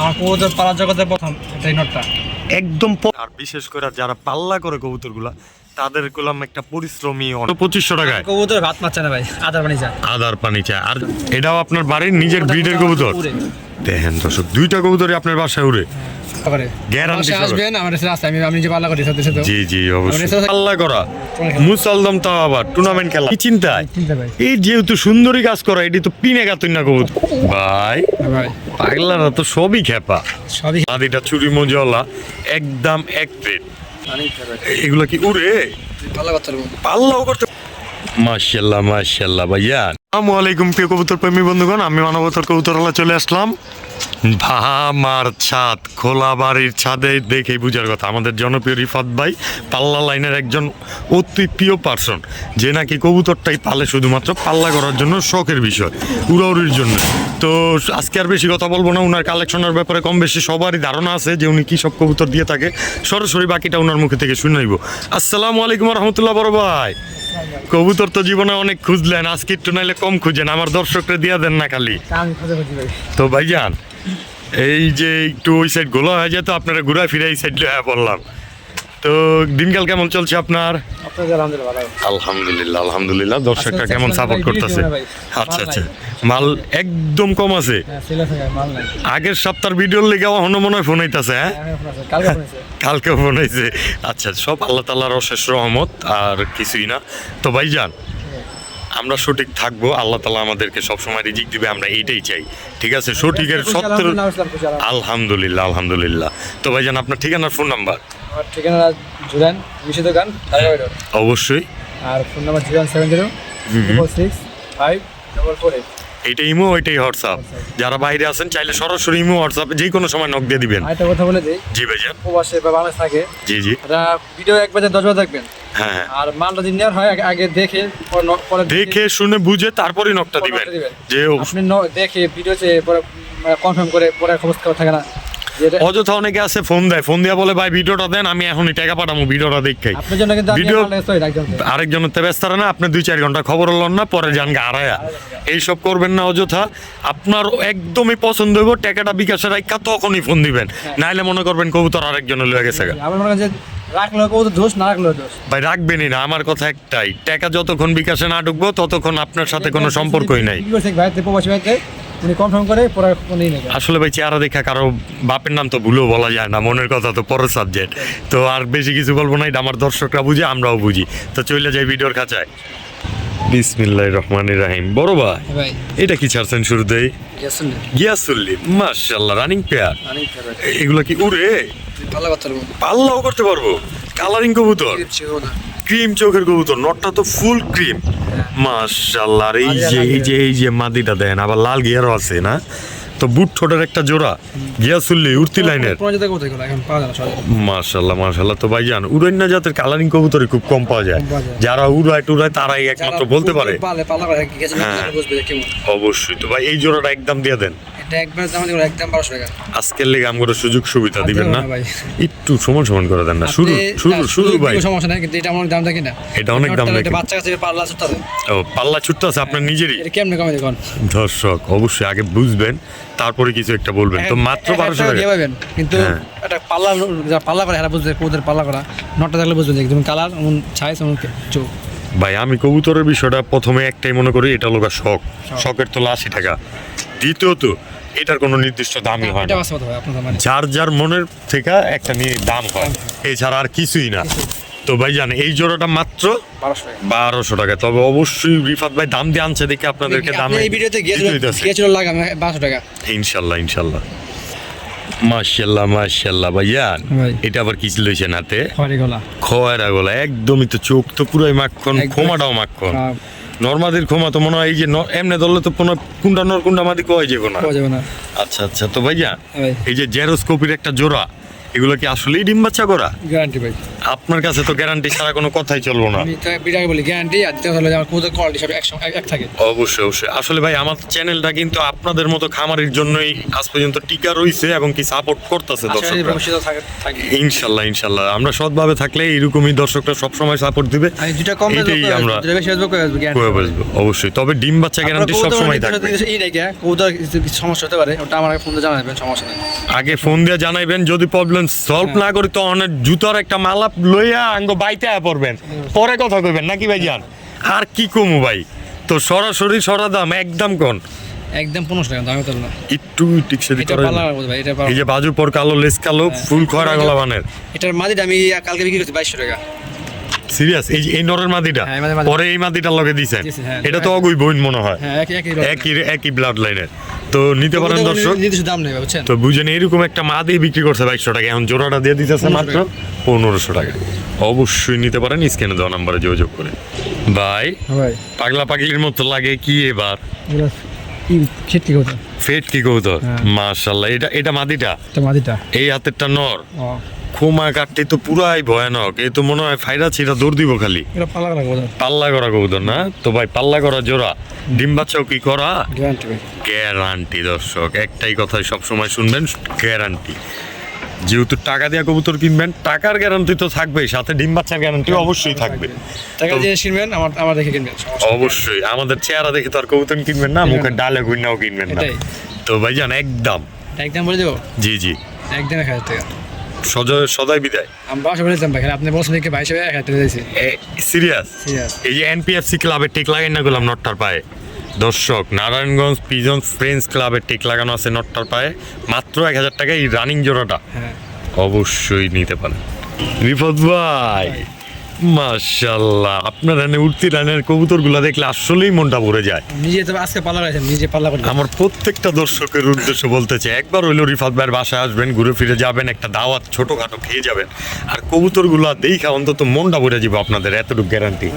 আমার কবুতর পালা জগতে প্রথম এই নটটা। একদম আর বিশেষ করে যারা পাল্লা করে কবুতরগুলা তাদের করলাম একটা পরিশ্রমী পঁচিশশো টাকায়? কবুতর ভাত মারছে না ভাই আদার পানি চা। আদার পানি চা। আর এটাও আপনার বাড়ির নিজের ব্রিডের কবুতর দেখেন দর্শক দুইটা কবুতরই আপনার বাসায় উড়ে। জি জি অবশ্যই। করা। মুসলদম তাও আবার টুর্নামেন্ট খেলা। কি চিন্তায় চিন্তা এই যেহেতু সুন্দরী কাজ করা এটি তো পিনে না কবুতর। ভাই পাগলারা তো সবই খেপা। সবই মাদিটা চুরি মজলা একদম এক প্লেট এগুলো কি উড়ে? পাল্লাও করতে মাসাল্লাহ মাসাল্লাহ ভাইয়া। প্রিয় কবুতর প্রেমী বন্ধুগণ, আমি মানবতর কবুতরওয়ালা চলে আসলাম। ভামার ছাদ, খোলা বাড়ির ছাদে দেখেই বুঝার কথা। আমাদের জনপ্রিয় রিফাত ভাই পাল্লা লাইনের একজন অতি প্রিয় পার্সন যে নাকি কবুতরটাই পালে শুধুমাত্র পাল্লা করার জন্য শখের বিষয়, উড়াউড়ির জন্য। তো আজকে আর বেশি কথা বলব না, উনার কালেকশনের ব্যাপারে কম বেশি সবারই ধারণা আছে যে উনি কী সব কবুতর দিয়ে থাকে। সরাসরি বাকিটা উনার মুখে থেকে শুনে নিব। আসসালামু আলাইকুম রহমতুল্লাহ বড় ভাই। কবুতর তো জীবনে অনেক খুঁজলেন, আজকে একটু নাইলে কম খুঁজেন আমার দর্শকরা দিয়া দেন না খালি। তো ভাইজান এই যে একটু ওই সাইড গোলা হয়ে যায় তো আপনারা ঘুরা ফিরে এই সাইড হ্যাঁ বললাম তো দিনকাল কেমন চলছে আপনার? আলহামদুলিল্লাহ আলহামদুলিল্লাহ দর্শকরা আচ্ছা, কেমন আচ্ছা, সাপোর্ট করতেছে? না ভাই। আচ্ছা আচ্ছা মাল একদম কম আছে। হ্যাঁ আগের সপ্তাহের ভিডিওর লেগে অহনো মনে হয় ফোন হইতাছে হ্যাঁ? হ্যাঁ, আছে, কালকে ফোন হয়েছে আচ্ছা সব আল্লাহ তাল্লাহর অশেষ রহমত আর কিছুই না। তো ভাইজান আমরা সঠিক থাকব আল্লাহ তালা আমাদেরকে সবসময় রিজিক দিবে আমরা এইটাই চাই। ঠিক আছে? সঠিকের সত্তর আলহামদুলিল্লাহ, আলহামদুলিল্লাহ। তো ভাইজান আপনার ঠিকানার ফোন নাম্বার? আমার ঠিকানা জুরান মিশি দোকান অবশ্যই। আর phone number zero seven zero six five double four eight. এইটা ইমো ওইটাই হোয়াটসঅ্যাপ। যারা বাইরে আছেন চাইলে সরাসরি ইমো হোয়াটসঅ্যাপে যে কোনো সময় নক দিয়ে দিবেন। আরেকটা কথা বলে দিই জি ভাইজান। প্রবাসে বা বাংলাদেশ থাকে জি জি। ভিডিও এক বাজে দশ বাজে দেখবেন। আর মালটা যদি নেওয়ার হয় আগে- আগে দেখে পরে দেখে শুনে বুঝে তারপরে নকটা দিবেন। যে আপনি দেখে ভিডিও চেয়ে পরে কনফার্ম করে পরে খবর খবর থাকে না। অযথা অনেকে আছে ফোন দেয়। ফোন দিয়া বলে ভাই ভিডিওটা দেন আমি এখনই টাকা পাঠাবো ভিডিওটা দেখাই ভিডিও আরেকজনের তো ব্যস্ত না আপনি দুই চার ঘণ্টা খবর হল না পরে যান আড়ায়া। এইসব করবেন না অযথা। আপনার একদমই পছন্দ হইব টাকাটা বিকাশের রাখা তখনই ফোন দিবেন। নাইলে মনে করবেন কবুতর আরেকজনের লয়ে গেছে আমার মনে হয় যে রাখলেও কেউ দোষ না রাখলেও দোষ। ভাই রাখবেনই না আমার কথা একটাই। টাকা যতক্ষণ বিকাশে না ঢুকবো ততক্ষণ আপনার সাথে কোনো সম্পর্কই নাই। কি করছে প্রবাসী ভাইতে? উনি কনফার্ম করে পরে উনি নেবে। আসলে ভাই চেহারা দেখা কারও বাপের নাম তো ভুলেও বলা যায় না মনের কথা তো পরের সাবজেক্ট তো আর বেশি কিছু বলব না আমার দর্শকরা বুঝে আমরাও বুঝি। তো চলে যাই ভিডিওর কাছায় বিসমিল্লাহ রহমান রাহিম। বড় ভাই ভাই। এটা কি ছাড়ছেন শুরুতেই? গিয়াসুল্লি মাশাল্লাহ রানিং পেয়ার এগুলো কি উড়ে? ভালো করতে পারব। পাল্লাও করতে পারব। কালারিং কবুতর। ক্রিম চোখের কবুতর নটটা তো ফুল ক্রিম মাশাল্লাহ এই যে এই যে এই যে মাদিটা দেন আবার লাল গিয়ারও আছে না? তো বুট ঠোঁটের একটা জোড়া গিয়াসুল্লি উর্তি লাইনের। মাশাল্লাহ মাশাল্লাহ। তো ভাইজান উড়াইনা জাতের কালারিং কবুতরই খুব কম পাওয়া যায়। যারা উড়ায় টুড়ায় তারাই একমাত্র বলতে পারে। হ্যাঁ। অবশ্যই। তো ভাই এই জোড়াটা একদম দিয়ে দেন। আজকের লেগে আমগুলো সুযোগ সুবিধা দিবেন না। একটু সমান সমান করে দেন না। শুরু শুরু শুরু ভাই। সমস্যা নাই কিন্তু এটা আমার দাম দেখি না। এটা অনেক দাম। বাচ্চা কাছে পাল্লা ছুটতে ও পাল্লা ছুটতে আছে আপনার নিজেরই। এটা কেমনে কমে দেখুন। দর্শক অবশ্যই আগে বুঝবেন। তারপরে কিছু একটা বলবেন। তো মাত্র বারোশো টাকা। কিন্তু হ্যাঁ। এটা পাল্লা যা পাল্লা করে এরা বুঝবে কোদের পাল্লা করা। নটটা দেখলে বুঝবে যেমন কালার এমন সাইজ এমন চোখ ভাই আমি কবুতরের বিষয়টা প্রথমে একটাই মনে করি এটা লোক শখ। শখের তো আশি টাকা দ্বিতীয়ত এটার কোনো নির্দিষ্ট দামই হয় যার যার মনের থেকে একটা নিয়ে দাম হয়। এছাড়া আর কিছুই না। তো ভাই জান এই জোড়াটা মাত্র বারোশো টাকা। তবে অবশ্যই রিফাত ভাই দাম দিয়ে আনছে দেখে আপনাদেরকে দাম এই ভিডিওতে গিয়েছিল লাগাম বারোশো টাকা। ইনশাল্লাহ ইনশাল্লাহ। মাশাল্লাহ মাশাল্লাহ ভাইয়ান এটা আবার কি লইছেন হাতে খয়রি গলা। খয়রা গলা একদমই তো চোখ তো পুরাই মাখন। খোমাটাও মাখন। আহ, নর্মাদির খোমা তো মনে হয় এই যে এমনি ধরলে তো কোনো কুন্ডা নর কুন্ডা মাদি কয় যাব না? যাবে না। আচ্ছা আচ্ছা তো ভাইয়া এই যে জেরোস্কোপির একটা জোড়া এগুলো কি আসলেই ডিম বাচ্চা করা? গ্যারান্টি ভাই। আপনার কাছে তো গ্যারান্টি ছাড়া কোনো কথাই চলবো না। আমি বিটাকে বলি গ্যারান্টি আর দ্বিতীয় হলো আমার কবুতর কোয়ালিটি সব একসঙ্গে এক- থাকে। অবশ্যই অবশ্যই। আসলে ভাই আমার চ্যানেলটা কিন্তু আপনাদের মতো খামারের জন্যই আজ পর্যন্ত টিকা রইছে এবং কি সাপোর্ট করতেছে দর্শকরা। ইনশাল্লাহ ইনশাল্লাহ। আমরা সৎভাবে থাকলে এরকমই দর্শকরা সবসময় সাপোর্ট দিবে। দুটা কম এটাই আমরা অবশ্যই। তবে ডিম বাচ্চা গ্যারান্টি সবসময় থাকবে। সমস্যা হতে পারে ওটা আমার ফোন দিয়ে জানাবেন সমস্যা নেই। আগে ফোন দিয়ে জানাইবেন যদি প্রবলেম সলভ হ্যাঁ। না করি তো অনেক জুতার একটা মালা লইয়া আঙ্গ বাইতে পড়বেন। পরে কথা কইবেন নাকি ভাই জান? আর কি কমু ভাই? তো সরাসরি সরা দাম একদম কোন? একদম পনেরোশো টাকা দামি তো না। একটু পাল্লা। এই যে বাজু পর কালো লেস কালো ফুল খয়রা গলা বানের। এটার মাদিটা আমি কালকে বিক্রি করছি বাইশশো টাকা। সিরিয়াস এই এই নরের মাদিটা? হ্যাঁ। পরে এই মাদিটার লগে দিছেন। হ্যাঁ। এটা তো অগুই বোন মনে হয়। হ্যাঁ একই একই ব্লাড লাইনের তো নিতে পারেন দর্শক। দাম নেই বুঝছেন? তো বুঝেন এরকম একটা মা দিয়ে বিক্রি করছে বাইশশো টাকা। এখন জোড়াটা দিয়ে দিতেছে মাত্র পনেরোশো টাকা। অবশ্যই নিতে পারেন স্ক্যানে দেওয়া নাম্বারে যোগাযোগ করে। ভাই পাগলা পাগলির মতো লাগে কি এবার? ফেট কি কৌতর হ্যাঁ। মাশাল্লাহ এটা এটা মাদিটা? মাদিটা। এই হাতেরটা নর? খুমা কাটতে তো পুরাই ভয়ানক। এ তো মনে হয় ফাইরা ছিটা দৌড় দিব খালি। পাল্লা করা কবুতর। না? তো ভাই পাল্লা করা জোড়া। ডিম বাচ্চাও কি করা? গ্যারান্টি দর্শক। একটাই কথাই সবসময় শুনবেন গ্যারান্টি যেহেতু টাকা দিয়ে কবুতর কিনবেন টাকার গ্যারান্টি তো থাকবেই সাথে ডিম বাচ্চার গ্যারান্টি অবশ্যই থাকবে। টাকা দিয়ে কিনবেন আমার আমার দেখে কিনবেন অবশ্যই আমাদের চেহারা দেখে তো আর কবুতর কিনবেন না মুখের ডালে গুইনাও কিনবেন না। তো ভাইজান একদম। একদম বলে দেবো? জি জি। একদম এক হাজার টাকা। সদাই বিদায়। আমি বাসা বলে ভাই আপনি বলছেন কি এক হাজার টাকা দিয়েছি সিরিয়াস? Serious। এই যে এনপিএফসি ক্লাবে টিক লাগাই না গেলাম নটটার পায়ে। দর্শক নারায়ণগঞ্জ পিজন ফ্রেন্ডস ক্লাবে টিক লাগানো আছে নটটার পায়ে। মাত্র এক হাজার টাকা এই রানিং জোড়াটা। হ্যাঁ। অবশ্যই নিতে পারেন। রিফত ভাই। মাশাল্লাহ। আপনার রানে উঠতি রানের কবুতরগুলো দেখলে আসলেই মনটা ভরে যায়। নিজে তো আজকে পাল্লা করেছেন নিজে পাল্লা করে আমার প্রত্যেকটা দর্শকের উদ্দেশ্য বলতে চাই একবার হইল রিফাত ভাইয়ের বাসায় আসবেন ঘুরে ফিরে যাবেন একটা দাওয়াত ছোটখাটো খেয়ে যাবেন আর কবুতরগুলো দেখা অন্তত মনটা ভরে যাবে আপনাদের এতটুকু গ্যারান্টি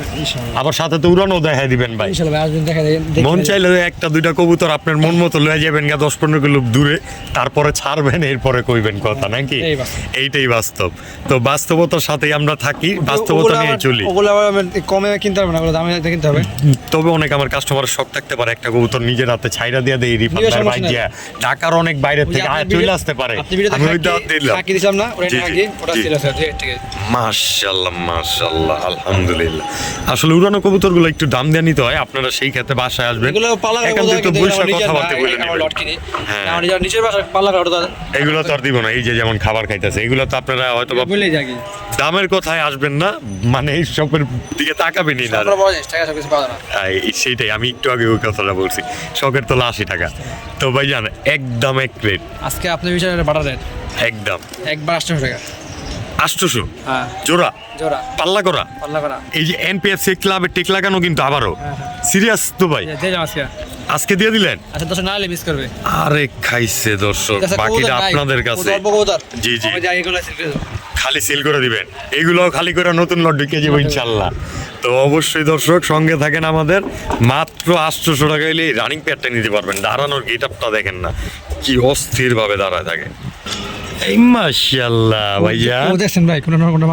আবার সাথে তো উড়ানো দেখাই দিবেন ভাই। দেখা মন চাইলে একটা দুইটা কবুতর আপনার মন মতো লয়ে যাবেন গা দশ পনেরো কিলো দূরে তারপরে ছাড়বেন এরপরে কইবেন কথা নাকি? এইটাই বাস্তব। তো বাস্তবতার সাথেই আমরা থাকি বাস্তবতা নিয়ে চলি। ওগুলো আবার কমে কিনতে হবে না ওগুলো দামে কিনতে হবে। তবে অনেক আমার কাস্টমারের শখ থাকতে পারে একটা কবুতর নিজের হাতে ছাইরা দিয়ে দেয় রিফাত ভাই সমস্যা ঢাকার অনেক বাইরে থেকে আপনি আয় ভিডিও- চলে আসতে পারে। আমি ওই দাওয়াত দিলাম। খাকি দিছিলাম না ওটা জি, জি, ওটা ছিল স্যার ঠিক আছে মাশাল্লাহ মাশাল্লাহ আলহামদুলিল্লাহ। আসলে উড়ানো কবুতরগুলো একটু দাম দিয়ে নিতে হয় আপনারা সেই ক্ষেত্রে বাসায় আসবেন। এগুলো তো বৈশাখ কথাবার্তা বলে নেবেন। হ্যাঁ। নিজের ওটা এগুলো তো আর দিব না এই যে যেমন খাবার খাইতেছে এগুলো তো আপনারা হয়তো দামের কথায় আসবেন না মানে সবের দিকে তাকাবেনই না সেইটাই আমি একটু আগে ওই কথাটা বলছি। শখের তোলা আশি টাকা। তো ভাই জান একদম এক প্লেট আজকে আপনার বাটার রেট। একদম। একবার আটশো টাকা। আষ্টশো হ্যাঁ। জোড়া? জোড়া। পাল্লা করা? পাল্লা করা। এই যে এনপিএফসি ক্লাবে টেক লাগানো কিন্তু আবারও। হ্যাঁ, হ্যাঁ। সিরিয়াস তো ভাই? আজকে। আজকে দিয়ে দিলেন? আচ্ছা দশ না মিস করবে। আরে খাইছে দর্শক বাকিটা আপনাদের কাছে। জি, জি। খালি সিল করে দিবেন। এগুলো খালি করে নতুন লট ঢুকে যাব ইনশাল্লাহ। তো অবশ্যই দর্শক সঙ্গে থাকেন আমাদের। মাত্র আটশোশো টাকা হলে রানিং প্যাডটা নিতে পারবেন। দাঁড়ানোর গেট আপটা দেখেন না। কি অস্থির ভাবে দাঁড়ায় থাকে। ভাইয়া। ও দেখছেন ভাই কোনো না কোনো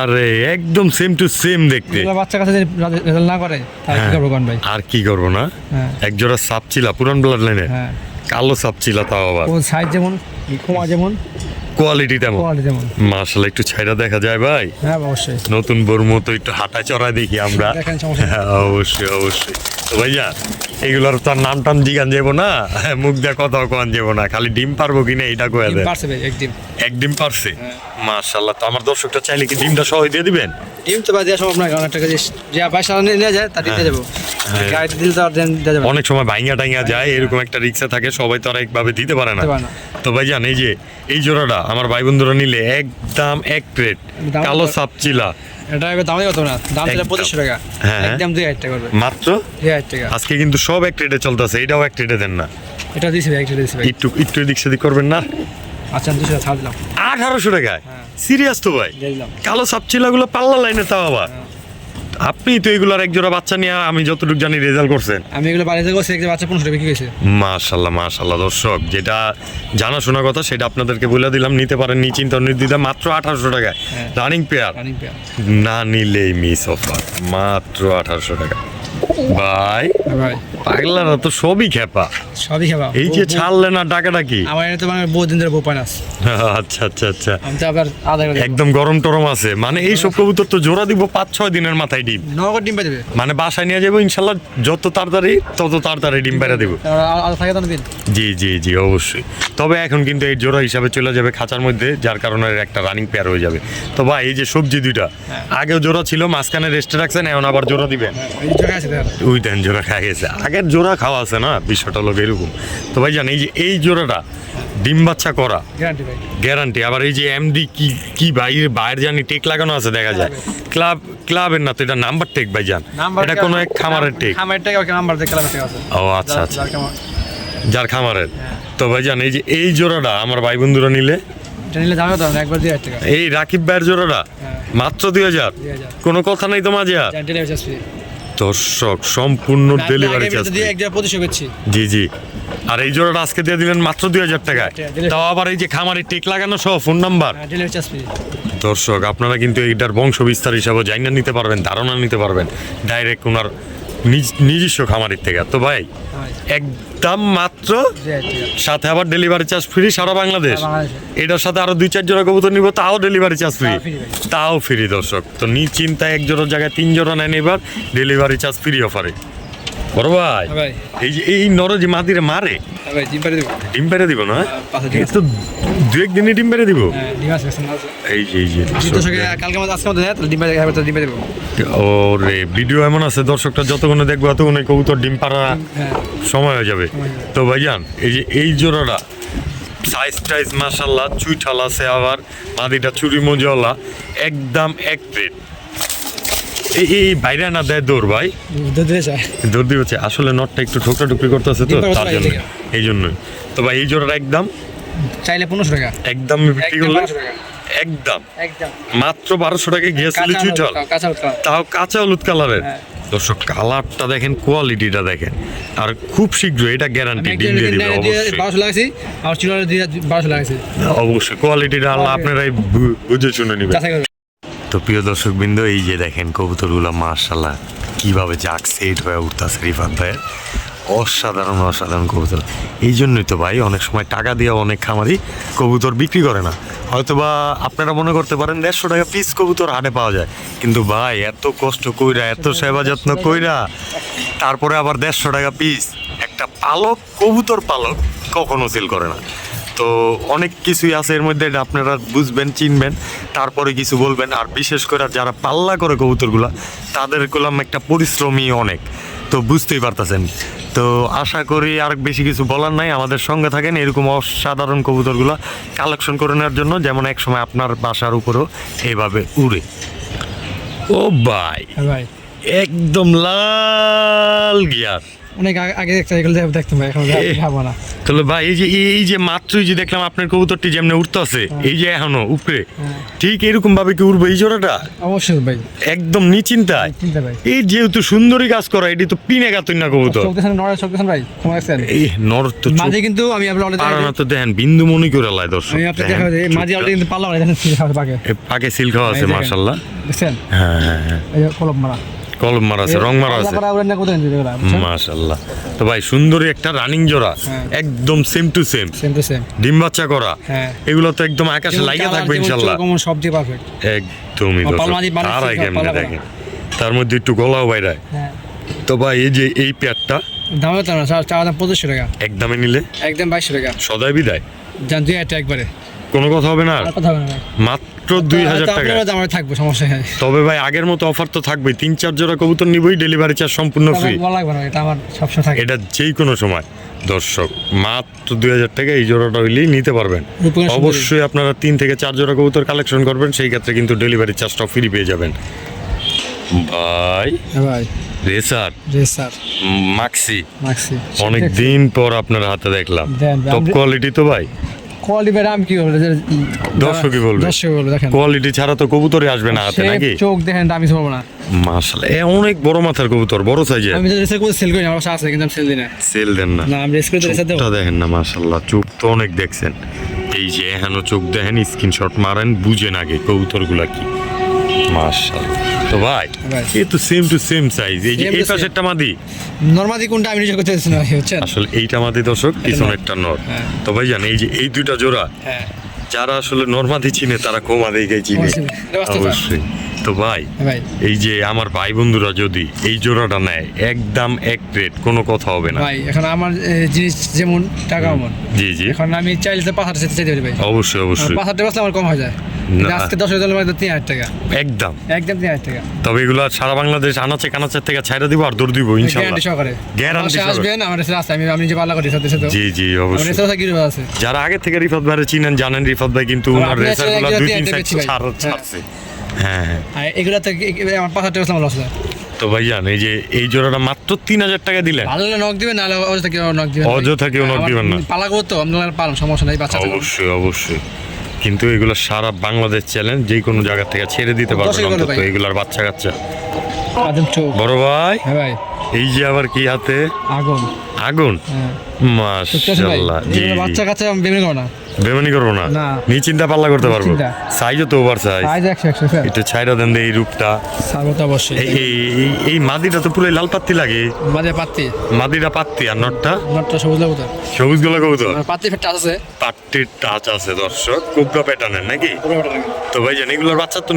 আরে একদম সেম টু সেম দেখতে। বাচ্চা কাছে যদি রেজাল্ট না করে তাহলে কি হ্যাঁ। কোন ভাই? আর কি করব না? হ্যাঁ। এক জোড়া সাপ ছিল পুরান ব্লাড লাইনের হ্যাঁ। কালো সাপ ছিল তাও আবার। ও সাইজ যেমন খোমা যেমন। কোয়ালিটি তেমন। কোয়ালিটি একটু ছাইরা দেখা যায় ভাই। হ্যাঁ অবশ্যই। নতুন বোর মতো একটু হাঁটা চড়া দেখি আমরা। হ্যাঁ অবশ্যই অবশ্যই। ভাইয়া। এগুলোর তো আর নাম টাম জিগান যাব না মুখ দিয়ে কথাও কোয়ান যাব না খালি ডিম পারব কিনা এটা কয়ে দেন। পারছে ভাই একদিন এক ডিম পারছে? হ্যাঁ। মাশাল্লাহ তো আমার দর্শকটা চাইলে কি ডিমটা সহ দিয়ে দিবেন? ডিম তো ভাই দেওয়া সম্ভব না কারণ একটা যে পয়সা নিয়ে যায় তা দিতে যাব। হ্যাঁ। গাড়িতে দিলে তো দেন- দেওয়া যাবে অনেক সময় ভাইঙ্গা টাইঙ্গা যায় এরকম একটা রিক্সা থাকে সবাই তো আর একভাবে দিতে পারে না। তো ভাইজান এই যে এই জোড়াটা আমার ভাই বন্ধুরা নিলে একদম এক প্লেট কালো? সাপচিলা। এটা দামই কত না? দাম ছিল পঁচিশশো টাকা। হ্যাঁ। একদম দুই হাজার টাকা মাত্র? দুই হাজার টাকা। আজকে কিন্তু সব এক রেটে চলতেছে এটাও এক রেটে দেন না। এটা দিয়েছি ভাই একটা দিয়েছি ভাই। একটু একটু এদিক সেদিক করবেন না? আচ্ছা আমি দুশো টাকা ছাড় দিলাম। আঠারোশো টাকায়? হ্যাঁ। সিরিয়াস তো ভাই? কালো সাপ কালো সাপচিলাগুলো পাল্লা লাইনে তাও আবার। আপনি তো এগুলার এক জোড়া বাচ্চা নিয়ে আমি যতটুকু জানি রেজাল্ট করছেন। আমি এগুলো বাড়িতে করছি একটা বাচ্চা পনেরোশো বিক্রি গেছে মাশাল্লাহ মাশাল্লাহ দর্শক যেটা জানাশোনা কথা সেটা আপনাদেরকে বলে দিলাম নিতে পারেন নিশ্চিন্ত নির্দিদা মাত্র আঠারোশো টাকায়। হ্যাঁ। রানিং পেয়ার রানিং পেয়ার না নিলেই মিস অফার মাত্র আঠারোশো টাকা। ভাই পাগলারা তো সবই খেপা। সবই খাবা এই যে ছাড়লে না টাকাটা কি? আমার এটা তো মানে ধরে বউ পায় না। আচ্ছা আচ্ছা আচ্ছা। আমি তো আবার একদম গরম টরম আছে। মানে এই সব কবুতর তো জোড়া দিব পাঁচ ছয় দিনের মাথায় ডিম। নগদ ডিম দেবে। মানে বাসায় নিয়ে যাব ইনশাল্লাহ যত তাড়াতাড়ি তত তাড়াতাড়ি ডিম পেড়ে দেবো। জি জি জি অবশ্যই। তবে এখন কিন্তু এই জোড়া হিসাবে চলে যাবে খাঁচার মধ্যে যার কারণে একটা রানিং পেয়ার হয়ে যাবে। তো ভাই এই যে সবজি দুইটা আগেও জোড়া ছিল মাঝখানে রেস্টে রাখছেন এখন আবার জোড়া দিবেন। ওই দেন জোড়া খাই গেছে। আগের জোড়া খাওয়া আছে না বিষয়টা লোক এরকম। তো ভাই জান এই যে এই জোড়াটা ডিম বাচ্চা করা গ্যারান্টি আবার এই যে এমডি কি কি বাইরে বাইরে জানি টেক লাগানো আছে দেখা যায়। ক্লাব ক্লাবের না তো এটা নাম্বার টেক ভাই জান। এটা কোনো এক খামারের টেক। খামারের টেক ওকে নাম্বার লাগতে আছে। ও আচ্ছা আচ্ছা। যার খামারের। তো ভাই জান এই যে এই জোড়াটা আমার ভাই বন্ধুরা নিলে। টাকা এই রাকিব ভাইয়ের জোড়াটা হ্যাঁ। মাত্র দুই হাজার। কোনো কথা নাই তো মাঝে আর। দর্শক সম্পূর্ণ ডেলিভারি চার্জ দিয়ে এক জায়গা পঁচিশশো করছি জি জি। আর এই জোড়াটা আজকে দিয়ে দিলেন মাত্র দুই হাজার টাকায়। তাও আবার এই যে খামারে টেক লাগানো সহ ফোন নাম্বার ফ্রি। দর্শক আপনারা কিন্তু এইটার বংশ বিস্তার হিসাবে জাইনা নিতে পারবেন ধারণা নিতে পারবেন। ডাইরেক্ট ওনার নিজস্ব খামারের থেকে। তো ভাই একদম মাত্র সাথে আবার ডেলিভারি চার্জ ফ্রি সারা বাংলাদেশ। এটার সাথে আরও দুই চার জোড়া কবুতর নিব তাও ডেলিভারি চার্জ ফ্রি তাও ভাই। ফ্রি দর্শক। তো নিশ্চিন্তায় এক জোড়ার জায়গায় তিন জোড়া নেন এবার ডেলিভারি চার্জ ফ্রি অফারে বড় ভাই হ্যাঁ এই যে এই নর যে মাদিরে মারে ডিম পারে দেবো। ডিম পেরে দিব না? তো দু এক দিনে ডিম পেরে দিব? হ্যাঁ এই যে এই যে পারে দেবো। ওরে ভিডিও এমন আছে দর্শকটা যতক্ষণে দেখব ততক্ষণে কবুতর ডিম পাড়া হ্যাঁ। সময় হয়ে যাবে। হয়ে। তো ভাইজান এই যে এই জোড়াটা সাইজ টাইজ মাসাল্লাহ চুইঠাল আছে আবার মাদিটা চুরি মজওয়ালা একদম এক প্লেট এই এই বাইরে না দেয় দৌড় ভাই? দৌড় দিচ্ছে আসলে নটটা একটু ঠোকরা টুকরি করতেছে তো তার জন্য এই এই জন্যই। তো ভাই এই জোড়াটা একদম চাইলে পনেরোশো টাকা। একদম বিক্রি করলে? একদম। একদম। মাত্র বারোশো টাকা কাঁচা হলুদ কালার। তাও কাঁচা হলুদ কালারের। হ্যাঁ। দর্শক কালারটা দেখেন কোয়ালিটিটা দেখেন। আর খুব শীঘ্র এটা গ্যারান্টি ডিম দিয়ে দিবে অবশ্যই। বারোশো লাগাইছি আর চিলার দিয়ে বারোশো লাগাইছি। অবশ্যই কোয়ালিটিটা আল্লাহ আপনারাই বু- বুঝে শুনে নেবেন। তো প্রিয় দর্শক বৃন্দ এই যে দেখেন কবুতরগুলো মার্শাল্লাহ কীভাবে জাক সেট হয়ে উঠতেছে রিফাত ভাইয়ের। অসাধারণ অসাধারণ কবুতর। এই জন্যই তো ভাই অনেক সময় টাকা দিয়ে অনেক খামারি কবুতর বিক্রি করে না। হয়তোবা আপনারা মনে করতে পারেন দেড়শো টাকা পিস কবুতর হাটে পাওয়া যায়। কিন্তু ভাই, এত কষ্ট কইরা, এত সেবা যত্ন কইরা, তারপরে আবার দেড়শো টাকা পিস একটা পালক, কবুতর পালক কখনো সেল করে না। তো অনেক কিছুই আছে এর মধ্যে আপনারা বুঝবেন, চিনবেন, তারপরে কিছু বলবেন। আর বিশেষ করে যারা পাল্লা করে কবুতরগুলা, তাদের করলাম একটা পরিশ্রমী অনেক। তো বুঝতেই পারতেছেন। তো আশা করি আর বেশি কিছু বলার নাই। আমাদের সঙ্গে থাকেন এরকম অসাধারণ কবুতরগুলো কালেকশন করে নেওয়ার জন্য যেমন এক সময় আপনার বাসার উপরও এইভাবে উড়ে। ও ভাই হ্যাঁ ভাই। একদম লাল গিয়ার। অনেক আগে- দেখতে এগুলো দেখ- দেখতাম ভাই এখন। খাব না। তাহলে ভাই এই যে এই যে মাত্রই যে দেখলাম আপনার কবুতরটি যেমনি উঠতেছে এই যে এখনও উপরে হ্যাঁ। ঠিক এরকম ভাবে কি উঠবে এই জোড়াটা? অবশ্যই ভাই একদম নিচিন্তায় এই যেহেতু সুন্দরী কাজ করা এটি তো পিনে গাতুন না কবুতর। নড়ে ভাই এই নর তো মাঝে কিন্তু আমি আপনার অলরেডি পারানা তো দেখেন বিন্দু মনি করে লাই দর্শক। আমি আপনাকে দেখেন, দেখা যায় মাঝে অলরেডি কিন্তু পাল্লা দেখেন খাওয়া পাকে। পাকে সিল খাওয়া আছে দেখেন। মার্শাল্লাহ হ্যাঁ হ্যাঁ হ্যাঁ। এই কলম মারা। কলম মারা আছে রং মারা আছে। মাশাল্লাহ। তো ভাই সুন্দরী একটা রানিং জোড়া হ্যাঁ। একদম same to same same to same ডিম বাচ্চা করা। হ্যাঁ। এগুলো তো একদম আকাশে লাগিয়ে থাকবে ইনশাল্লাহ। কমন সব পারফেক্ট একদমই মানে সিলভার কেমনে পালা দেখেন তার মধ্যে একটু গলাও বাইরায়। হ্যাঁ। তো ভাই এই যে এই পেয়ারটা দাম হতো না চা দাম পঁচিশশো টাকা। একদমে নিলে? একদম বাইশশো টাকা। সদাই বিদায়। যান দুই একবারে। কোনো কথা হবে না আর? আর কথা হবে না মাত্র দুই হাজার টাকা দাম থাকব সমস্যা নেই। তবে ভাই আগের মতো অফার তো থাকবেই। তিন চার জোড়া কবুতর নিবই ডেলিভারি চার্জ সম্পূর্ণ ফ্রি লাগবে না এটা আমার সবসময় থাকে। এটা যেই কোনো সময়। দর্শক মাত্র দুই হাজার টাকা এই জোড়াটা হইলেই নিতে পারবেন। অবশ্যই আপনারা তিন থেকে চার জোড়া কবুতর কালেকশন করবেন সেই ক্ষেত্রে কিন্তু ডেলিভারি চার্জটা ফ্রি পেয়ে যাবেন। ভাই ভাই। রেসার। জি স্যার মাক্সি। মাক্সি। অনেক দিন পর আপনার হাতে দেখলাম। টপ কোয়ালিটি তো ভাই। কোয়ালিটি ভাই আমি কি বলব? দর্শকই বলবে। দর্শক বলবে দেখেন। কোয়ালিটি ছাড়া তো কবুতরে আসবে না হাতে নাকি? চোখ দেখেন আমি বলব না। মাশাআল্লাহ এ অনেক বড় মাথার কবুতর বড় সাইজের আমি তো রেসের করে সেল করি আমার বাসা আছে কিন্তু আমি সেল দিই না। সেল দেন না। না আমি রেস করে রেসে দেবো। দেখেন না মাশাআল্লাহ চোখ তো অনেক দেখছেন। এই যে এখানো চোখ দেখেন স্ক্রিনশট মারেন বুঝেন আগে কবুতরগুলা কি। মাশাআল্লাহ। তো ভাই। এ এই তো সেম টু সেম সাইজ এই যে এই। পাশেরটা মাদি। নরমাদি কোনটা আমি নিজে করতে না আসলে এইটা মাদি দর্শক পিছনেরটা নর। হ্যাঁ। তো ভাই জান এই যে এই দুইটা জোড়া হ্যাঁ। যারা আসলে নর্মাদি চিনে তারা কোমাদি দেখে চিনে। অবশ্যই। তো ভাই এই যে আমার ভাই বন্ধুরা যদি এই জোড়াটা নেয় একদম এক রেট কোনো কথা হবে না। ভাই এখন আমার জিনিস যেমন টাকা এমন জি জি। এখন আমি চাইলে তো পাঁচ হাজার চাইতে পারি ভাই। অবশ্যই অবশ্যই। পাঁচ হাজার আমার কম হয়ে যায়। আজকে দশ হাজার তিন হাজার টাকা। একদম। একদম তিন হাজার টাকা। তবে এগুলো সারা বাংলাদেশ আনাচে কানাচের থেকে ছাইরা দিব আর দৌড় দিব গ্যারান্টি সহকারে। সহকারে। আসবেন আমার রেসে আছে আমি আমি নিজে পাল্লা করি সাথে সাথে। জি জি অবশ্যই। কি আছে। যারা আগে থেকে রিফাত ভাইরে চিনেন জানেন রিফাত ভাই কিন্তু ওনার আপনি রেসার আসলে গুলো একজন দুই তিন সাইড ভাই। হ্যাঁ। ছাড়ছে। হ্যাঁ। আর এগুলো তো এ- এ- আমার পাঁচ হাজার টাকা লস হয় তো ভাইজান এই যে এই জোড়াটা মাত্র তিন হাজার টাকা দিলেন? ভালো নক দিবেন নাহলে অযথা কেউ নক দিবেন। অযথা কেউ আমার দিবেন না। পালা তো আপনার পালাম সমস্যা নাই বাচ্চা অবশ্যই অবশ্যই। কিন্তু এগুলো সারা বাংলাদেশ চ্যালেঞ্জ যে কোনো জায়গা থেকে ছেড়ে দিতে পারবেন অন্তত। এগুলার বাচ্চা কাচ্চা। বড় ভাই হ্যাঁ ভাই। এই যে আবার কি হাতে? আগুন। আগুন? হ্যাঁ। মাশাআল্লাহ বাচ্চা কাচ্চা করো না। বেমানি করব না। না। নিশ্চিন্তা পাল্লা করতে পারব। সাইজও তো ওভার সাইজ একটু ছাইরা দেন এই রূপটা। অবশ্যই এই মাদিটা তো পুরো লাল পাত্তি লাগে। পাত্তি। মাদিটা পাত্তি আর নটটা? নটটা সবুজ লাগবো সবুজগুলো কবুতর? পাত্তি ফেটটা আছে। পাট্টির টাচ আছে দর্শক। কোবরা প্যাটার্নের নাকি? তো ভাই জান এগুলোর বাচ্চা তো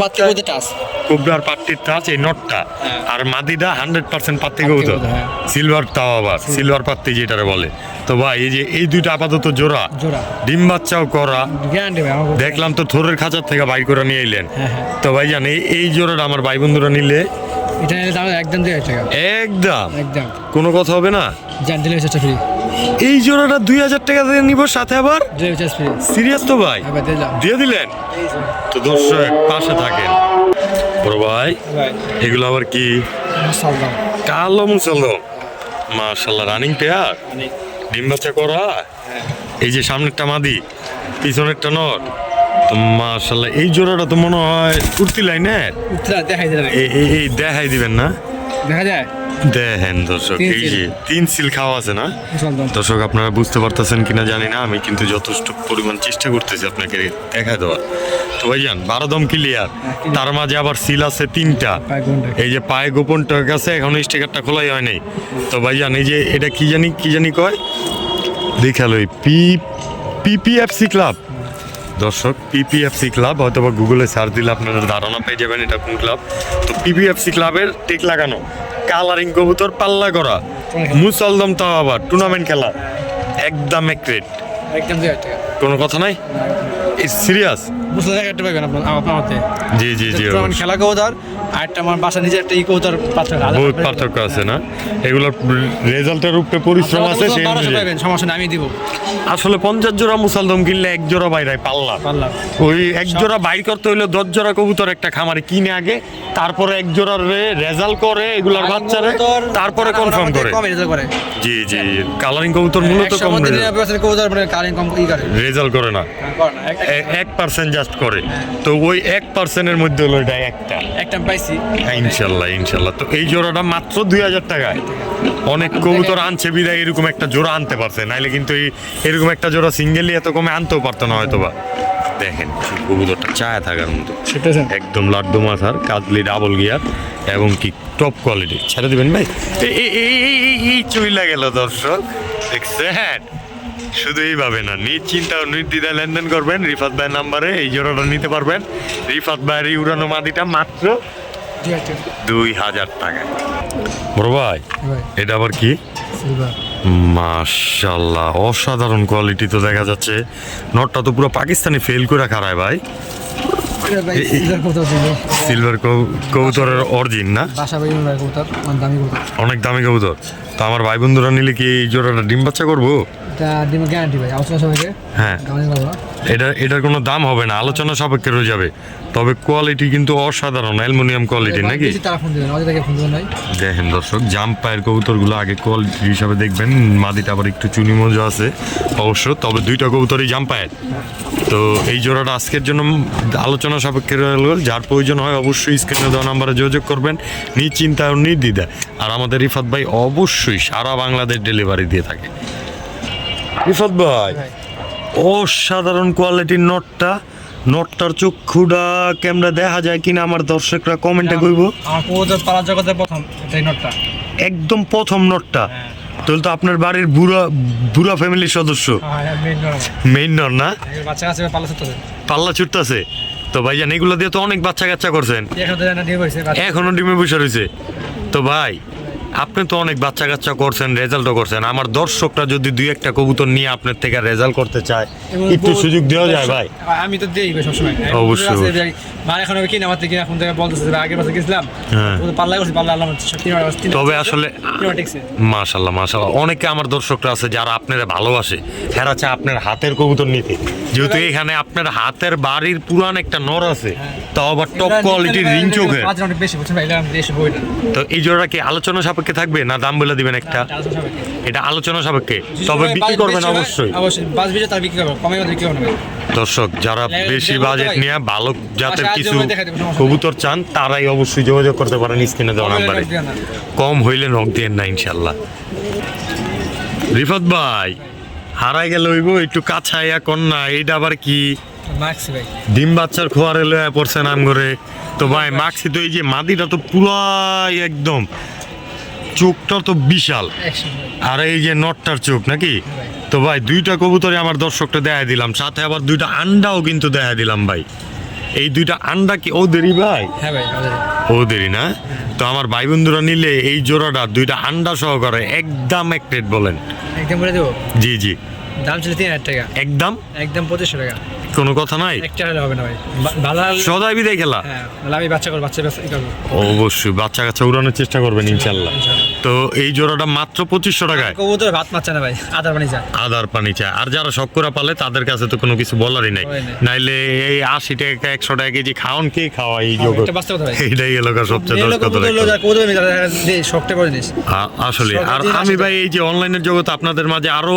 পাত্তি বলতে টাস কোবরার পাট্টির টাচ এই নটটা। আর মাদিটা হান্ড্রেড পার্সেন্ট কবুতর। কবুতর, হ্যাঁ। সিলভার তাও আবার সিলভার পাত্তি যেটারে বলে। তো ভাই এই যে এই দুইটা আপাতত জোড়া জোড়া। ডিম বাচ্চাও করা। দেখলাম তো থোরের খাঁচার থেকে বাইর করে নিয়ে এলেন হ্যাঁ হ্যাঁ। তো ভাই জান এই জোড়াটা আমার ভাই বন্ধুরা নিলে এটা একদম দুই হাজার টাকা। একদম। একদম। কোনো কথা হবে না? জান দিলে চেষ্টা ফ্রি এই জোড়াটা দুই হাজার টাকা দিয়ে নিব সাথে আবার? সিরিয়াস তো ভাই? দিয়ে দিলেন? তো দর্শক পাশে থাকেন। বড় ভাই এগুলো আবার কি? কালো মুসলদম মাশাল্লাহ রানিং পেয়ার ডিম বাচ্চা করা? এই যে সামনেরটা মাদি পিছনেরটা নট তো মাশাল্লাহ এই জোড়াটা তো মনে হয় কুর্তি লাইনের দেখাই এই দেখাই দিবেন না? দেখা যায়? দেখেন দর্শক এই যে তিন সিল খাওয়া আছে না? দর্শক আপনারা বুঝতে পারতেছেন কিনা জানি না আমি কিন্তু যথেষ্ট পরিমাণ চেষ্টা করতেছি আপনাকে দেখা দেওয়ার। ভাইজান বারো দম ক্লিয়ার তার মাঝে আবার সিল আছে তিনটা। এই যে পায়ে গোপনটার কাছে এখন স্টিকারটা খোলাই হয় নাই। তো ভাইজান এই যে এটা কি জানি কি জানি কয়? দেখাল পি পিপিএফসি ক্লাব দর্শক পিপিএফসি ক্লাব হয়তো বা গুগলে সার্চ দিলে আপনারা ধারণা পেয়ে যাবেন এটা কোন ক্লাব তো পিপিএফসি ক্লাবের টিক লাগানো। কালারিং কবুতর পাল্লা করা। মুসলদম তাও আবার টুর্নামেন্ট খেলা। একদম একরেট একদম কোনো কথা নাই? সিরিয়াস একটা পাইবেন আপনার জি জি জি খেলা কবুতর আর একটা আমার বাসা নিজের একটা ই কবুতর পাত্র বহুত পার্থক্য আছে না? এগুলোর রেজাল্টের উপরে পরিশ্রম আছে সেই। পাইবেন সমস্যা আমি দিব। আসলে পঞ্চাশ জোড়া মুসালদম কিনলে এক জোড়া বাইরে পাল্লা। পারলাম ওই এক জোড়া বাইর করতে হইলে দশ জোড়া কবুতর একটা খামারে কিনে আগে তারপরে এক জোড়ার রেজাল্ট করে এগুলার বাচ্চারে তারপরে কনফার্ম করে। জি জি কালারিং কবুতর মূলত কম পার্সেন্ট মানে রেজাল্ট করে। না। এক- এক জাস্ট করে। তো ওই এক পার্সেন্টের মধ্যে হলো এটা একটা। একটা পাইছি। হ্যাঁ, ইনশাল্লাহ ইনশাল্লাহ। তো এই জোড়াটা মাত্র দুই হাজার টাকায়। অনেক কবুতর আনছে বিদায় এরকম একটা জোড়া আনতে পারছে। নাইলে কিন্তু এই এরকম একটা জোড়া সিঙ্গেলি এত কমে আনতেও পারতো না হয়তো বা দেখেন কবুতরটা চায় থাকার মতো। সেটা একদম লাড্ডু মাথার কাজলি ডাবল গিয়ার এবং কি টপ কোয়ালিটি ছেড়ে দিবেন ভাই? এই- চইলা গেল দর্শক। দেখছেন? শুধু এইভাবে না নিশ্চিন্তা ও নির্দ্বিধায় লেনদেন করবেন। রিফাত ভাইয়ের নাম্বারে এই জোড়াটা নিতে পারবেন। রিফাত ভাইয়ের এই উড়ানো মাদিটা মাত্র দুই হাজার টাকা। বড় ভাই এটা আবার কি? মাশাল্লাহ অসাধারণ কোয়ালিটি তো দেখা যাচ্ছে। নটটা তো পুরো পাকিস্তানি ফেল করে খারায় ভাই। সিলভার কবুতরের অরিজিন না? মানে অনেক দামি কবুতর। তো আমার ভাই বন্ধুরা নিলে কি এই জোড়াটা ডিম বাচ্চা করব? এটা ডিমের গ্যারান্টি ভাই আলোচনা সবাইকে হ্যাঁ। এটা এটার কোনো দাম হবে না আলোচনা সাপেক্ষে রয়ে যাবে। তবে কোয়ালিটি কিন্তু অসাধারণ অ্যালুমিনিয়াম কোয়ালিটি নাকি? দেখেন দর্শক জাম্প পায়ের কবুতরগুলো আগে কোয়ালিটি হিসাবে দেখবেন মাদিটা আবার একটু চুনি মজা আছে অবশ্য তবে দুইটা কবুতরই জাম্প পায়ের। তো এই জোড়াটা আজকের জন্য আলোচনা সাপেক্ষে যার প্রয়োজন হয় অবশ্যই স্ক্রিনে দেওয়া নাম্বারে যোগাযোগ করবেন নিশ্চিন্তা ও নির্দ্বিধা আর আমাদের রিফাত ভাই অবশ্যই সারা বাংলাদেশ ডেলিভারি দিয়ে থাকে। রিফাত ভাই। ভাই। অসাধারণ কোয়ালিটির নটটা। নটটার চক্ষুটা ক্যামেরা দেখা যায় কিনা আমার দর্শকরা কমেন্টে কইব। কবুতর জগতে প্রথম এটাই নোটটা। একদম প্রথম নটটা। তাহলে তো আপনার বাড়ির বুড়া বুড়া ফ্যামিলির সদস্য। হ্যাঁ মেইন নর না? পাল্লা ছুটতেছে। তো ভাইজান এগুলো দিয়ে তো অনেক বাচ্চা কাচ্চা করছেন জানা এখনও ডিমে বসে রয়েছে তো ভাই আপনি তো অনেক বাচ্চা কাচ্চা করছেন রেজাল্টও করছেন। আমার দর্শকরা যদি দুই একটা কবুতর নিয়ে আপনার থেকে রেজাল্ট করতে চায় একটু সুযোগ দেওয়া যায় ভাই। আমি তো দেই সবসময়। অবশ্যই। মানে এখন কিনে আমার থেকে এখন থেকে বলতেছে আগের বছর গেছিলাম হ্যাঁ। পাল্লা করছি পাল্লা আল্লাহ তবে আসলে মাশাল্লাহ মাশাল্লাহ অনেকে আমার দর্শকরা আছে যারা আপনারা ভালোবাসে। হেরা চায় আপনার হাতের কবুতর নিতে। যেহেতু এখানে আপনার হাতের বাড়ির পুরান একটা নর আছে তাও আবার টপ কোয়ালিটির রিং বইটা। তো এই জোড়া কি আলোচনা সাপেক্ষে থাকবে না দাম বলে দিবেন একটা? এটা আলোচনা সাপেক্ষে। তবে বিক্রি করবেন অবশ্যই। না। দর্শক যারা বেশি বাজেট নিয়ে ভালো জাতের আচ্ছা, কিছু সমস্যা নেই। কবুতর চান তারাই অবশ্যই যোগাযোগ করতে পারেন স্ক্রিনে দেওয়া নাম্বারে। না। কম হইলে নক দিয়ে না ইনশাল্লাহ। রিফাত ভাই হারাই গেল হইব একটু কাছাইয়া কন্যা এইটা আবার কি? মাক্সি ডিম বাচ্চার খোয়ারে লয়ে পড়ছে নাম করে তো ভাই মাখছি তো এই যে মাদিটা তো পুরাই একদম চোখটা তো বিশাল। আর এই যে নটটার চোখ নাকি? তো ভাই দুইটা কবুতরে আমার দর্শকটা দেখা দিলাম সাথে আবার দুইটা আন্ডাও কিন্তু দেখা দিলাম ভাই। এই দুইটা আন্ডা কি ওদেরই ভাই? হ্যাঁ ভাই আমাদের ওদেরই না? তো আমার ভাই বন্ধুরা নিলে এই জোড়াটা দুইটা আন্ডা সহকারে একদম এক প্লেট বলেন। একদম বলে দেবো? জি জি। দাম ছিল তিন হাজার টাকা। একদম? একদম পঁচিশশো টাকা। কোনো কথা নাই? একটা হলে হবে না ভাই। বা- ভালো হলে সদাই বিদায় খেলা? হ্যাঁ আমি বাচ্চা করব বাচ্চা অবশ্যই বাচ্চা কাচ্চা উড়ানোর চেষ্টা করবেন ইনশাল্লাহ তো এই জোড়াটা মাত্র পঁচিশশো টাকায়? কবুতর ভাত মারছে না ভাই আদার পানি আদার পানি চায়। আর যারা শখ করে পালে তাদের কাছে তো কোনো কিছু বলারই নাই। নাইলে এই আশি টাকা একশো টাকা কেজি খাওয়ান কে খাওয়া এই এইটাই এলাকার সবচেয়ে দশ কথা আসলে আর আমি ভাই এই যে অনলাইনের জগৎ আপনাদের মাঝে আরও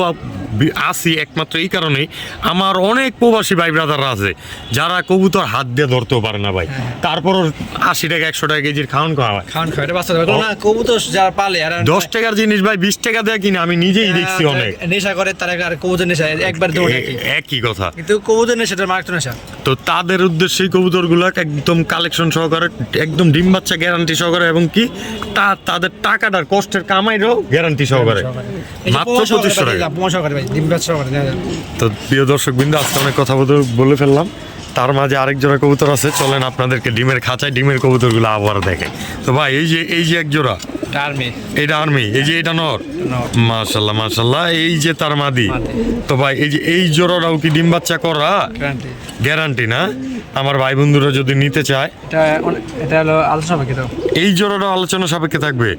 আসি একমাত্র এই কারণেই। আমার অনেক প্রবাসী ভাই ব্রাদাররা আছে যারা কবুতর হাত দিয়ে ধরতেও পারে না ভাই। হ্যাঁ। তারপর আশি টাকা একশো টাকা কেজির খাওয়ান খাওয়া হয়। খাওয়ান খাওয়া কবুতর যারা পালে আর দশ টাকার জিনিস ভাই বিশ টাকা দেয় কিনা আমি নিজেই দেখছি অনেক। নেশা করে তারা আর কবুতর নেশা একবার একই কথা। কিন্তু কবুতর নেশাটা মারাত্মক নেশা। তো তাদের উদ্দেশ্যে এই কবুতরগুলো একদম কালেকশন সহকারে একদম ডিম বাচ্চা গ্যারান্টি সহকারে এবং কি তা তাদের টাকাটার কষ্টের কামাইরও গ্যারান্টি সহকারে। মাত্র পঁচিশশো টাকা। ভাই ডিম বাচ্চা সহকারে তো প্রিয় দর্শক বিন্দু আজকে অনেক কথা বলে ফেললাম। তার মাঝে আরেক জোড়া কবুতর আছে চলেন আপনাদেরকে ডিমের খাঁচায় ডিমের কবুতরগুলো আবার দেখে। তো ভাই এই যে এই যে এক জোড়া এটা আর্মি এটা আর্মি এই যে এটা নর? নর। মাশাল্লাহ মাশাল্লাহ এই যে তার মাদি। তো ভাই এই যে এই জোড়াটাও কি ডিম বাচ্চা করা? গ্যারান্টি না? আমার ভাই বন্ধুরা যদি নিতে চায়। এটা এটা হলো আলোচনা পাখি এই জোড়াটা আলোচনা সাপেক্ষে থাকবে?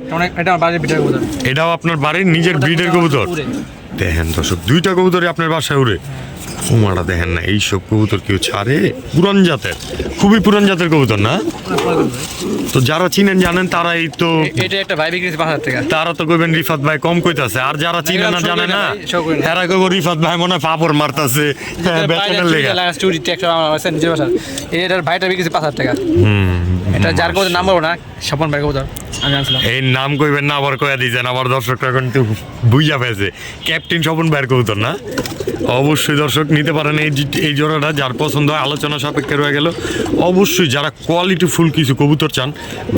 এটা বাড়ির কবুতর। এটাও আপনার বাড়ির নিজের ব্রিডের কবুতর। দেখেন দর্শক দুইটা কবুতরই আপনার বাসায় উড়ে। উমাটা দেখেন না এইসব কবুতর কেউ ছাড়ে? পুরান জাতের খুবই পুরান জাতের কবুতর না। তো যারা চিনেন জানেন তারাই তো এটা একটা ভাই বিক্রি হাজার টাকা তারা তো কইবেন রিফাত ভাই কম কইতাছে। আর যারা চিনে না জানে না এরা কইব রিফাত ভাই মনে হয় পাপড় মারতাছে। হ্যাঁ, বেতনের লেগে। চুরি ট্যাক্স নিজের বাসার। এটার ভাইটা বিক্রি পাঁচ হাজার টাকা হুম এটা যার কবুতর নাম বলব না স্বপন ভাই কবুতর আমি আনছিলাম। এই নাম কইবেন না আবার কইয়া দিয়েছেন আবার দর্শকরা কিন্তু বুঝা পেয়েছে ক্যাপ্টেন স্বপন ভাইয়ের কবুতর না? অবশ্যই দর্শক নিতে পারেন এই এই জোড়াটা যার পছন্দ হয় আলোচনা সাপেক্ষে রয়ে গেল। অবশ্যই যারা কোয়ালিটি ফুল কিছু কবুতর চান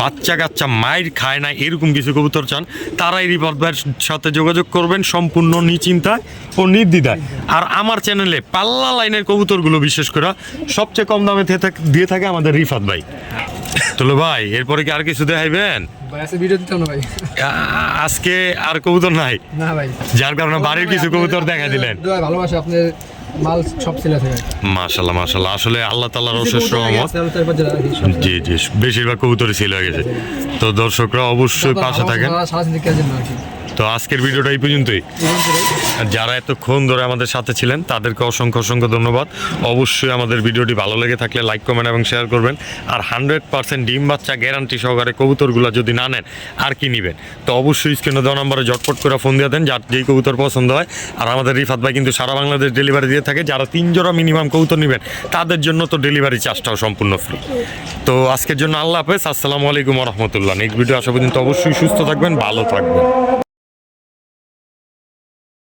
বাচ্চা কাচ্চা মায়ের খায় না এরকম কিছু কবুতর চান তারাই রিপোর্ট ভাইয়ের সাথে যোগাযোগ করবেন সম্পূর্ণ নিশ্চিন্তায় ও নির্দ্বিধায়। আর আমার চ্যানেলে পাল্লা লাইনের কবুতরগুলো বিশেষ করে সবচেয়ে কম দামে দিয়ে থাকে আমাদের রিফাত ভাই। তোলো ভাই এরপরে কি আর কিছু দেখাইবেন? আজকে আর কবুতর নাই? না ভাই। যার কারণে বাড়ির কিছু কবুতর দেখা দিলেন। ভালোবাসা আপনার মাল সব ছেলে আছে ভাই। মাশাল্লাহ মাশাল্লাহ আসলে আল্লাহ তাল্লাহর অশেষ রহমত। জি জি বেশিরভাগ কবুতরই ছিল গেছে। তো দর্শকরা অবশ্যই পাশে থাকেন। তো আজকের ভিডিওটা এই পর্যন্তই। আর যারা এতক্ষণ ধরে আমাদের সাথে ছিলেন, তাদেরকে অসংখ্য অসংখ্য ধন্যবাদ। অবশ্যই আমাদের ভিডিওটি ভালো লেগে থাকলে লাইক কমেন্ট এবং শেয়ার করবেন। আর হান্ড্রেড পার্সেন্ট ডিম বাচ্চা গ্যারান্টি সহকারে কবুতরগুলো যদি না নেন, আর কি নেবেন? তো অবশ্যই স্ক্রিনে দেওয়া নাম্বারে ঝটপট করে ফোন দিয়ে দেন, যার যেই কবুতর পছন্দ হয়। আর আমাদের রিফাত ভাই কিন্তু সারা বাংলাদেশ ডেলিভারি দিয়ে থাকে। যারা তিন জোড়া মিনিমাম কবুতর নেবেন, তাদের জন্য তো ডেলিভারি চার্জটাও সম্পূর্ণ ফ্রি তো আজকের জন্য আল্লাহ হাফেজ। আসসালামু আলাইকুম রহমতুল্লাহ। নেক্সট ভিডিও আসা পর্যন্ত অবশ্যই সুস্থ থাকবেন, ভালো থাকবেন।